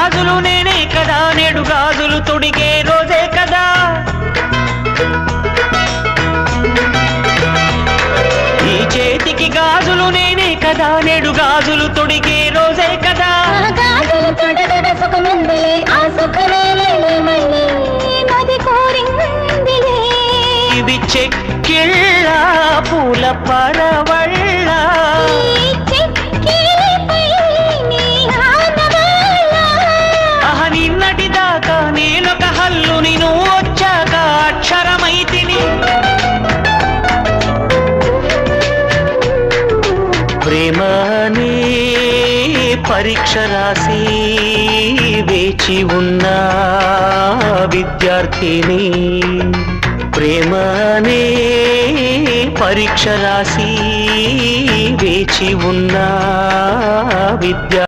గాజులు నేనే కదా నేడు గాజులు తొడిగే రోజే కదా. ఈ చేతికి గాజులు నేనే కదా నేడు గాజులు తొడిగే రోజే కదా. గాజులు చెక్కిళ్ళ పూల పరవళ ప్రేమనే పరీక్ష రాసి వేచి ఉన్న విద్యార్థిని ప్రేమనే పరీక్ష రాసి వేచి ఉన్న విద్యా